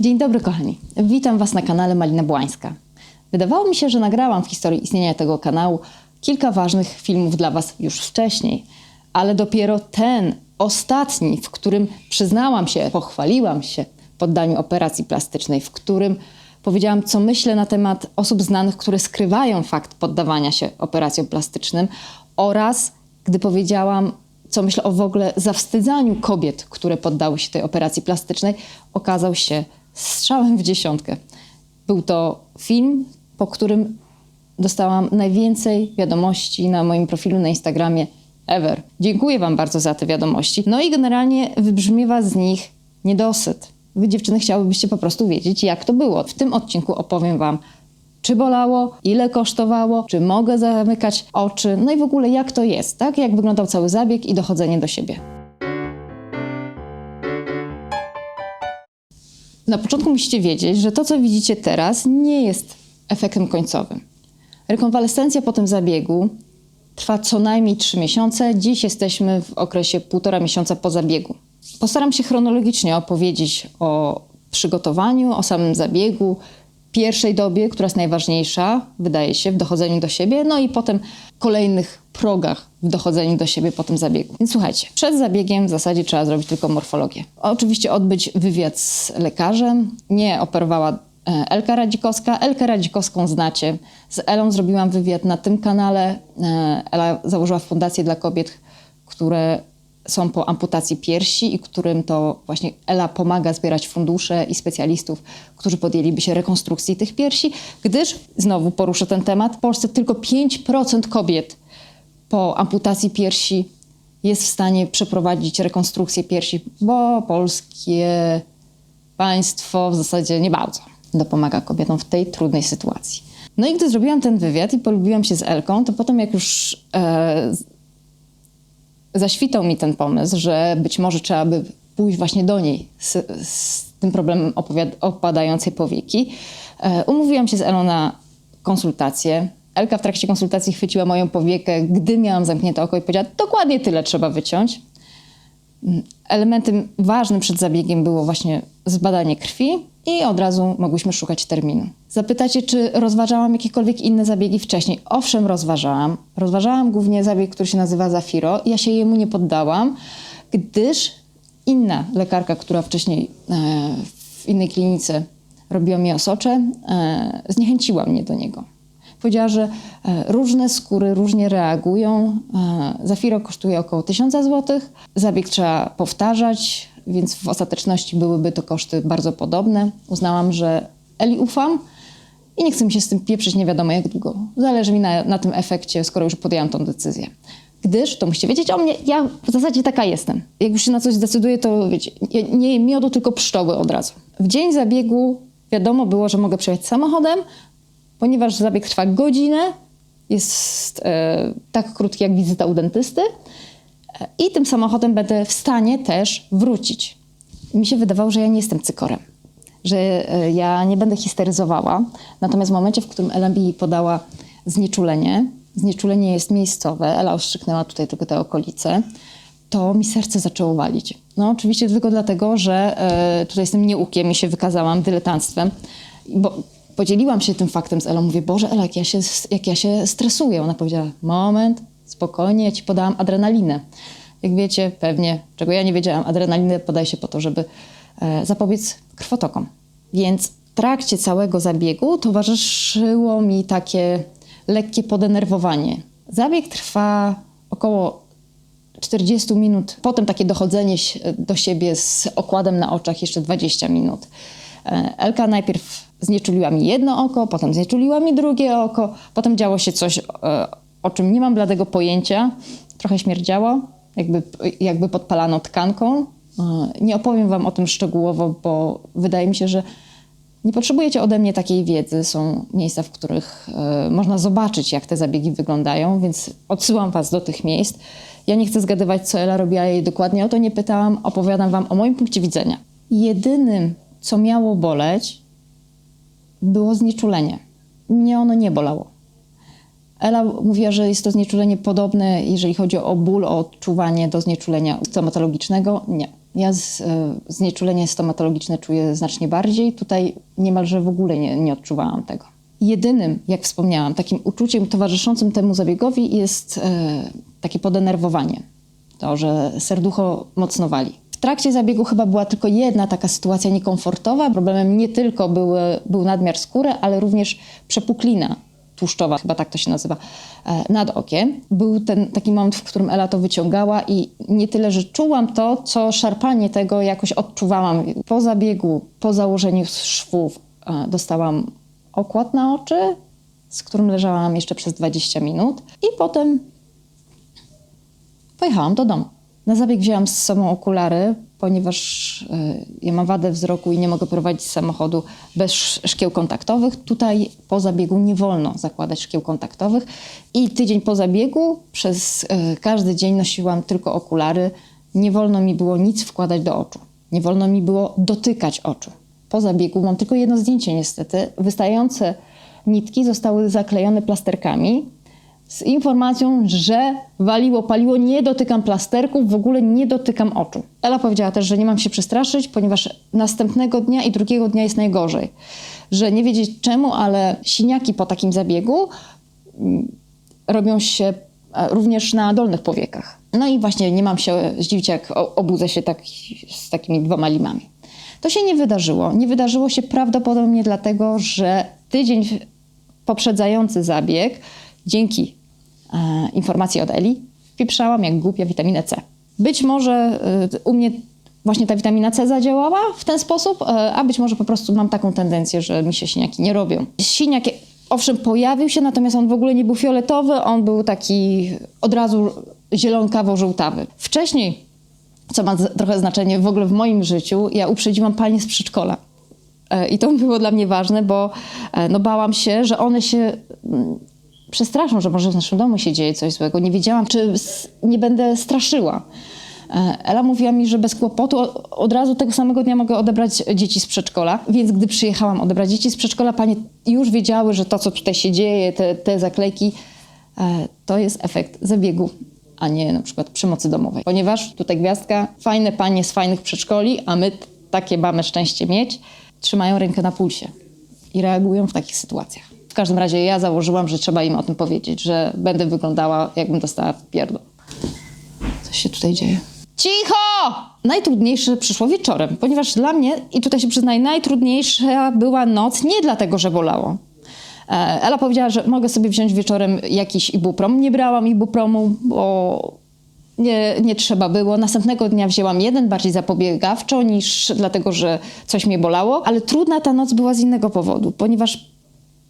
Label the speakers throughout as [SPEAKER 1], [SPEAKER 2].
[SPEAKER 1] Dzień dobry, kochani. Witam Was na kanale Malina Błańska. Wydawało mi się, że nagrałam w historii istnienia tego kanału kilka ważnych filmów dla Was już wcześniej, ale dopiero ten ostatni, w którym przyznałam się, pochwaliłam się poddaniu operacji plastycznej, w którym powiedziałam, co myślę na temat osób znanych, które skrywają fakt poddawania się operacjom plastycznym oraz gdy powiedziałam, co myślę o w ogóle zawstydzaniu kobiet, które poddały się tej operacji plastycznej, okazał się strzałem w dziesiątkę. Był to film, po którym dostałam najwięcej wiadomości na moim profilu na Instagramie ever. Dziękuję Wam bardzo za te wiadomości. No i generalnie wybrzmiewa z nich niedosyt. Wy dziewczyny chciałybyście po prostu wiedzieć, jak to było. W tym odcinku opowiem Wam, czy bolało, ile kosztowało, czy mogę zamykać oczy, no i w ogóle jak to jest, tak? Jak wyglądał cały zabieg i dochodzenie do siebie. Na początku musicie wiedzieć, że to, co widzicie teraz, nie jest efektem końcowym. Rekonwalescencja po tym zabiegu trwa co najmniej 3 miesiące. Dziś jesteśmy w okresie półtora miesiąca po zabiegu. Postaram się chronologicznie opowiedzieć o przygotowaniu, o samym zabiegu, pierwszej dobie, która jest najważniejsza, wydaje się, w dochodzeniu do siebie, no i potem kolejnych progach w dochodzeniu do siebie po tym zabiegu. Więc słuchajcie, przed zabiegiem w zasadzie trzeba zrobić tylko morfologię. Oczywiście odbyć wywiad z lekarzem. Nie operowała e, Elka Radzikowska. Elkę Radzikowską znacie. Z Elą zrobiłam wywiad na tym kanale. E, Ela założyła fundację dla kobiet, które są po amputacji piersi i którym to właśnie Ela pomaga zbierać fundusze i specjalistów, którzy podjęliby się rekonstrukcji tych piersi, gdyż, znowu poruszę ten temat, w Polsce tylko 5% kobiet po amputacji piersi jest w stanie przeprowadzić rekonstrukcję piersi, bo polskie państwo w zasadzie nie bardzo dopomaga kobietom w tej trudnej sytuacji. No i gdy zrobiłam ten wywiad i polubiłam się z Elką, to potem jak już e, zaświtał mi ten pomysł, że być może trzeba by pójść właśnie do niej z, z tym problemem opadającej powieki. E, umówiłam się z Elą na konsultację. Elka w trakcie konsultacji chwyciła moją powiekę, gdy miałam zamknięte oko i powiedziała, dokładnie tyle trzeba wyciąć. Mm, Elementem ważnym przed zabiegiem było właśnie zbadanie krwi i od razu mogłyśmy szukać terminu. Zapytacie, czy rozważałam jakiekolwiek inne zabiegi wcześniej? Owszem, rozważałam. Rozważałam głównie zabieg, który się nazywa Zafiro. Ja się jemu nie poddałam, gdyż inna lekarka, która wcześniej e, w innej klinice robiła mi osocze, e, zniechęciła mnie do niego. Powiedziała, że e, różne skóry różnie reagują. Zafiro kosztuje około 1000 zł. Zabieg trzeba powtarzać, więc w ostateczności byłyby to koszty bardzo podobne. Uznałam, że Eli ufam i nie chcę mi się z tym pieprzyć nie wiadomo jak długo. Zależy mi na, na tym efekcie, skoro już podjęłam tą decyzję. Gdyż, to musicie wiedzieć o mnie, ja w zasadzie taka jestem. Jak już się na coś zdecyduję, to wiecie, nie jem miodu, tylko pszczoły od razu. W dzień zabiegu wiadomo było, że mogę przejechać samochodem, ponieważ zabieg trwa godzinę, jest e, tak krótki jak wizyta u dentysty i tym samochodem będę w stanie też wrócić. Mi się wydawało, że ja nie jestem cykorem, że e, ja nie będę histeryzowała. Natomiast w momencie, w którym mi podała znieczulenie, znieczulenie jest miejscowe, Ela ostrzyknęła tutaj tylko te okolice, to mi serce zaczęło walić. No oczywiście tylko dlatego, że e, tutaj jestem nieukiem i się wykazałam dyletanstwem, bo podzieliłam się tym faktem z Elą. Mówię, Boże Ela, jak ja się, jak ja się stresuję. Ona powiedziała, moment, spokojnie, ja ci podałam adrenalinę. Jak wiecie, pewnie, czego ja nie wiedziałam, adrenalinę podaje się po to, żeby e, zapobiec krwotokom. Więc w trakcie całego zabiegu towarzyszyło mi takie lekkie podenerwowanie. Zabieg trwa około 40 minut, potem takie dochodzenie do siebie z okładem na oczach jeszcze 20 minut. E, Elka najpierw znieczuliła mi jedno oko, potem znieczuliła mi drugie oko, potem działo się coś, e, o czym nie mam bladego pojęcia. Trochę śmierdziało, jakby, jakby podpalano tkanką. E, Nie opowiem wam o tym szczegółowo, bo wydaje mi się, że nie potrzebujecie ode mnie takiej wiedzy. Są miejsca, w których e, można zobaczyć, jak te zabiegi wyglądają, więc odsyłam Was do tych miejsc. Ja nie chcę zgadywać, co Ela robiła, jej dokładnie o to nie pytałam. Opowiadam Wam o moim punkcie widzenia. Jedynym, co miało boleć, było znieczulenie. Mnie ono nie bolało. Ela mówiła, że jest to znieczulenie podobne, jeżeli chodzi o ból, o odczuwanie do znieczulenia stomatologicznego. Nie. Ja z, e, znieczulenie stomatologiczne czuję znacznie bardziej. Tutaj niemalże w ogóle nie, nie odczuwałam tego. Jedynym, jak wspomniałam, takim uczuciem towarzyszącym temu zabiegowi jest e, takie podenerwowanie. To, że serducho mocno wali. W trakcie zabiegu chyba była tylko jedna taka sytuacja niekomfortowa. Problemem nie tylko były, był nadmiar skóry, ale również przepuklina tłuszczowa, chyba tak to się nazywa, e, nad okiem. Był ten taki moment, w którym Ela to wyciągała i nie tyle, że czułam to, co szarpanie tego jakoś odczuwałam. Po zabiegu, po założeniu szwów e, dostałam okład na oczy, z którym leżałam jeszcze przez 20 minut i potem pojechałam do domu. Na zabieg wzięłam z sobą okulary, ponieważ y, ja mam wadę wzroku i nie mogę prowadzić samochodu bez sz- szkieł kontaktowych. Tutaj po zabiegu nie wolno zakładać szkieł kontaktowych i tydzień po zabiegu przez y, każdy dzień nosiłam tylko okulary. Nie wolno mi było nic wkładać do oczu. Nie wolno mi było dotykać oczu. Po zabiegu mam tylko jedno zdjęcie niestety. Wystające nitki zostały zaklejone plasterkami z informacją, że waliło, paliło, nie dotykam plasterków, w ogóle nie dotykam oczu. Ela powiedziała też, że nie mam się przestraszyć, ponieważ następnego dnia i drugiego dnia jest najgorzej. Że nie wiedzieć czemu, ale siniaki po takim zabiegu mm, robią się e, również na dolnych powiekach. No i właśnie nie mam się zdziwić, jak obudzę się tak, z takimi dwoma limami. To się nie wydarzyło. Nie wydarzyło się prawdopodobnie dlatego, że tydzień poprzedzający zabieg, dzięki e, informacji od Eli, wpieprzałam jak głupia witaminę C. Być może e, u mnie właśnie ta witamina C zadziałała w ten sposób, e, a być może po prostu mam taką tendencję, że mi się siniaki nie robią. Siniak, owszem, pojawił się, natomiast on w ogóle nie był fioletowy, on był taki od razu zielonkawo-żółtawy. Wcześniej co ma trochę znaczenie w ogóle w moim życiu, ja uprzedziłam panie z przedszkola. I to było dla mnie ważne, bo no, bałam się, że one się mm, przestraszą, że może w naszym domu się dzieje coś złego. Nie wiedziałam, czy nie będę straszyła. E, Ela mówiła mi, że bez kłopotu od razu tego samego dnia mogę odebrać dzieci z przedszkola, więc gdy przyjechałam odebrać dzieci z przedszkola, panie już wiedziały, że to, co tutaj się dzieje, te, te zaklejki, e, to jest efekt zabiegu, a nie na przykład przemocy domowej. Ponieważ tutaj gwiazdka, fajne panie z fajnych przedszkoli, a my takie mamy szczęście mieć, trzymają rękę na pulsie i reagują w takich sytuacjach. Każdym razie ja założyłam, że trzeba im o tym powiedzieć, że będę wyglądała, jakbym dostała w pierdol. Co się tutaj dzieje? Cicho! Najtrudniejsze przyszło wieczorem, ponieważ dla mnie, i tutaj się przyznaję, najtrudniejsza była noc nie dlatego, że bolało. E, Ela powiedziała, że mogę sobie wziąć wieczorem jakiś ibuprom. Nie brałam ibupromu, bo nie, nie trzeba było. Następnego dnia wzięłam jeden, bardziej zapobiegawczo, niż dlatego, że coś mnie bolało. Ale trudna ta noc była z innego powodu, ponieważ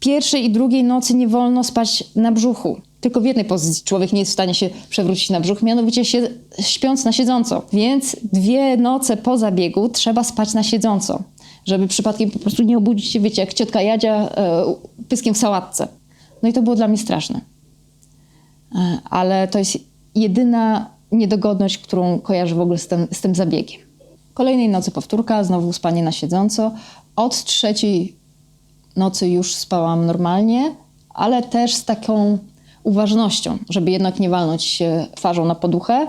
[SPEAKER 1] pierwszej i drugiej nocy nie wolno spać na brzuchu. Tylko w jednej pozycji człowiek nie jest w stanie się przewrócić na brzuch, mianowicie się, śpiąc na siedząco. Więc dwie noce po zabiegu trzeba spać na siedząco, żeby przypadkiem po prostu nie obudzić się, wiecie, jak ciotka Jadzia e, pyskiem w sałatce. No i to było dla mnie straszne. E, ale to jest jedyna niedogodność, którą kojarzę w ogóle z tym, z tym zabiegiem. Kolejnej nocy powtórka, znowu spanie na siedząco. Od trzeciej nocy już spałam normalnie, ale też z taką uważnością, żeby jednak nie walnąć się twarzą na poduchę.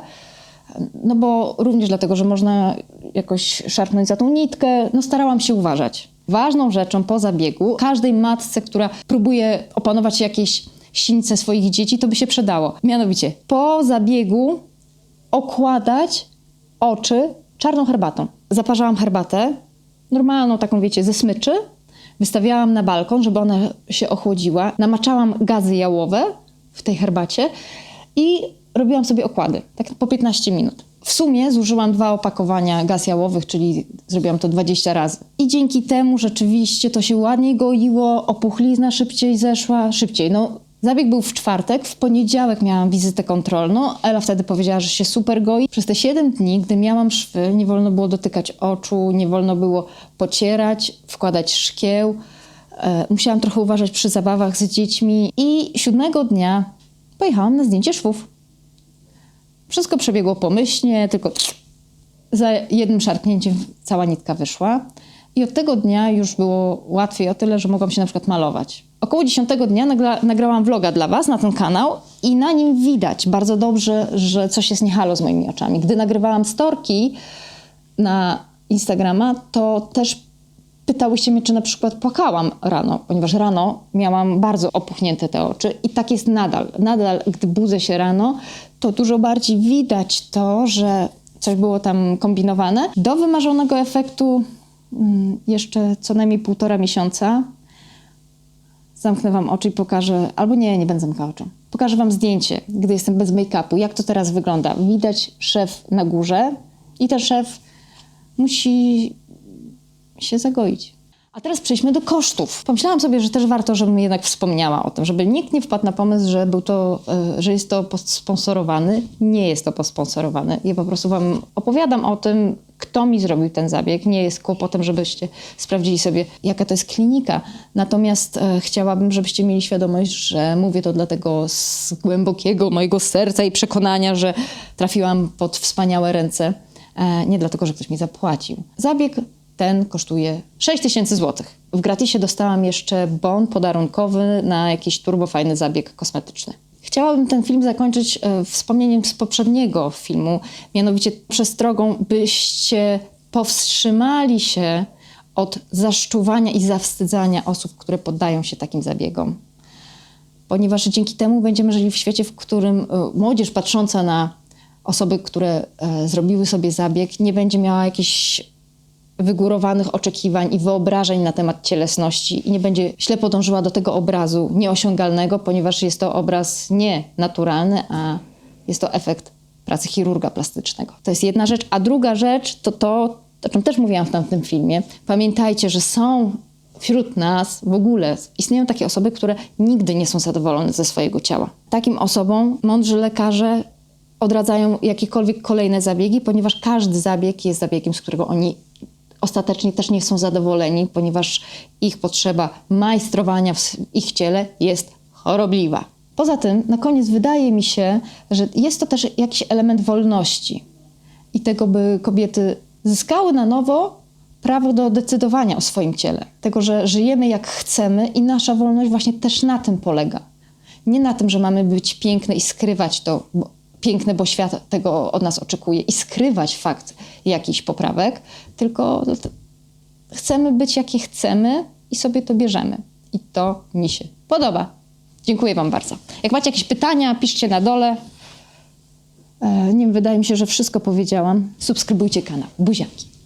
[SPEAKER 1] No bo również dlatego, że można jakoś szarpnąć za tą nitkę, no starałam się uważać. Ważną rzeczą po zabiegu, każdej matce, która próbuje opanować jakieś sińce swoich dzieci, to by się przydało. Mianowicie, po zabiegu okładać oczy czarną herbatą. Zaparzałam herbatę, normalną taką, wiecie, ze smyczy, wystawiałam na balkon, żeby ona się ochłodziła, namaczałam gazy jałowe w tej herbacie i robiłam sobie okłady, tak po 15 minut. W sumie zużyłam dwa opakowania gaz jałowych, czyli zrobiłam to 20 razy. I dzięki temu rzeczywiście to się ładniej goiło, opuchlizna szybciej zeszła, szybciej. No, zabieg był w czwartek, w poniedziałek miałam wizytę kontrolną. Ela wtedy powiedziała, że się super goi. Przez te 7 dni, gdy miałam szwy, nie wolno było dotykać oczu, nie wolno było pocierać, wkładać szkieł. E, musiałam trochę uważać przy zabawach z dziećmi. I siódmego dnia pojechałam na zdjęcie szwów. Wszystko przebiegło pomyślnie, tylko za jednym szarpnięciem cała nitka wyszła. I od tego dnia już było łatwiej o tyle, że mogłam się na przykład malować. Około dziesiątego dnia nagra nagrałam vloga dla Was na ten kanał i na nim widać bardzo dobrze, że coś jest niehalo z moimi oczami. Gdy nagrywałam storki, na Instagrama, to też pytałyście mnie, czy na przykład płakałam rano, ponieważ rano miałam bardzo opuchnięte te oczy i tak jest nadal. Nadal, gdy budzę się rano, to dużo bardziej widać to, że coś było tam kombinowane. Do wymarzonego efektu mm, jeszcze co najmniej półtora miesiąca. Zamknę wam oczy i pokażę, albo nie, nie będę zamykała oczu. Pokażę wam zdjęcie, gdy jestem bez make-upu, jak to teraz wygląda. Widać szef na górze i ten szef musi się zagoić. A teraz przejdźmy do kosztów. Pomyślałam sobie, że też warto, żebym jednak wspomniała o tym, żeby nikt nie wpadł na pomysł, że, był to, e, że jest to posponsorowany. Nie jest to posponsorowany. Ja po prostu wam opowiadam o tym, kto mi zrobił ten zabieg. Nie jest kłopotem, żebyście sprawdzili sobie, jaka to jest klinika. Natomiast e, chciałabym, żebyście mieli świadomość, że mówię to dlatego z głębokiego mojego serca i przekonania, że trafiłam pod wspaniałe ręce. E, nie dlatego, że ktoś mi zapłacił. Zabieg ten kosztuje 6 tysięcy złotych. W gratisie dostałam jeszcze bon podarunkowy na jakiś turbofajny zabieg kosmetyczny. Chciałabym ten film zakończyć e, wspomnieniem z poprzedniego filmu, mianowicie przestrogą, byście powstrzymali się od zaszczuwania i zawstydzania osób, które poddają się takim zabiegom. Ponieważ dzięki temu będziemy żyli w świecie, w którym e, młodzież patrząca na osoby, które e, zrobiły sobie zabieg, nie będzie miała jakichś wygórowanych oczekiwań i wyobrażeń na temat cielesności i nie będzie ślepo dążyła do tego obrazu nieosiągalnego, ponieważ jest to obraz nie naturalny, a jest to efekt pracy chirurga plastycznego. To jest jedna rzecz. A druga rzecz to to, o czym też mówiłam w tamtym filmie. Pamiętajcie, że są wśród nas w ogóle istnieją takie osoby, które nigdy nie są zadowolone ze swojego ciała. Takim osobom mądrzy lekarze odradzają jakiekolwiek kolejne zabiegi, ponieważ każdy zabieg jest zabiegiem, z którego oni ostatecznie też nie są zadowoleni, ponieważ ich potrzeba majstrowania w ich ciele jest chorobliwa. Poza tym, na koniec wydaje mi się, że jest to też jakiś element wolności i tego, by kobiety zyskały na nowo prawo do decydowania o swoim ciele. Tego, że żyjemy jak chcemy i nasza wolność właśnie też na tym polega. Nie na tym, że mamy być piękne i skrywać to, bo, piękne, bo świat tego od nas oczekuje i skrywać fakt jakichś poprawek, tylko chcemy być jakie chcemy i sobie to bierzemy. I to mi się podoba. Dziękuję Wam bardzo. Jak macie jakieś pytania, piszcie na dole. E, nie wydaje mi się, że wszystko powiedziałam. Subskrybujcie kanał. Buziaki.